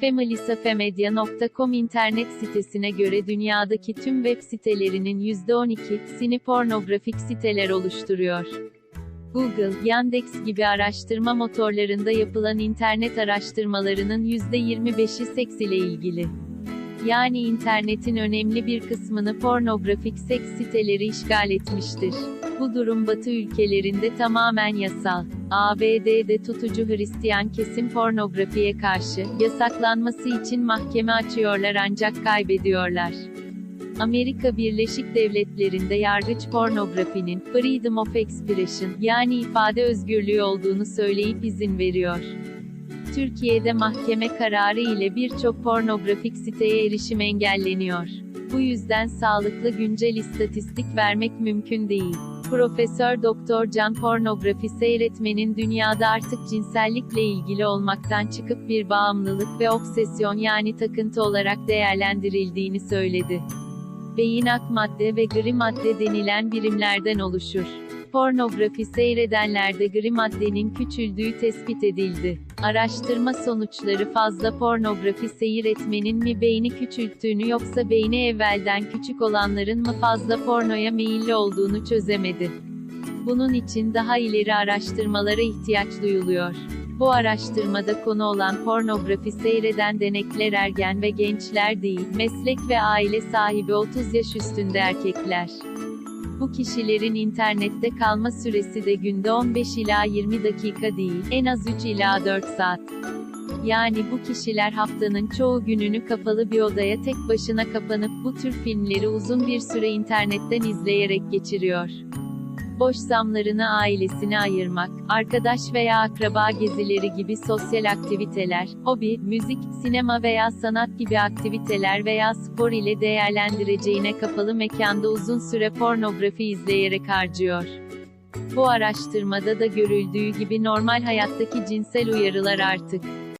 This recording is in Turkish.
Familysafemedia.com internet sitesine göre dünyadaki tüm web sitelerinin %12'sini pornografik siteler oluşturuyor. Google, Yandex gibi araştırma motorlarında yapılan internet araştırmalarının %25'i seks ile ilgili. Yani internetin önemli bir kısmını pornografik seks siteleri işgal etmiştir. Bu durum Batı ülkelerinde tamamen yasal. ABD'de tutucu Hristiyan kesim pornografiye karşı yasaklanması için mahkeme açıyorlar ancak kaybediyorlar. Amerika Birleşik Devletleri'nde yargıç pornografinin freedom of expression yani ifade özgürlüğü olduğunu söyleyip izin veriyor. Türkiye'de mahkeme kararı ile birçok pornografik siteye erişim engelleniyor. Bu yüzden sağlıklı güncel istatistik vermek mümkün değil. Profesör Doktor Can pornografi seyretmenin dünyada artık cinsellikle ilgili olmaktan çıkıp bir bağımlılık ve obsesyon yani takıntı olarak değerlendirildiğini söyledi. Beyin ak madde ve gri madde denilen birimlerden oluşur. Pornografi seyredenlerde gri maddenin küçüldüğü tespit edildi. Araştırma sonuçları fazla pornografi seyretmenin mi beyni küçülttüğünü yoksa beyni evvelden küçük olanların mı fazla pornoya meyilli olduğunu çözemedi. Bunun için daha ileri araştırmalara ihtiyaç duyuluyor. Bu araştırmada konu olan pornografi seyreden denekler ergen ve gençler değil, meslek ve aile sahibi 30 yaş üstünde erkekler. Bu kişilerin internette kalma süresi de günde 15 ila 20 dakika değil, en az 3 ila 4 saat. Yani bu kişiler haftanın çoğu gününü kapalı bir odaya tek başına kapanıp bu tür filmleri uzun bir süre internetten izleyerek geçiriyor. Boş zamlarını ailesine ayırmak, arkadaş veya akraba gezileri gibi sosyal aktiviteler, hobi, müzik, sinema veya sanat gibi aktiviteler veya spor ile değerlendireceğine kapalı mekanda uzun süre pornografi izleyerek harcıyor. Bu araştırmada da görüldüğü gibi normal hayattaki cinsel uyarılar artık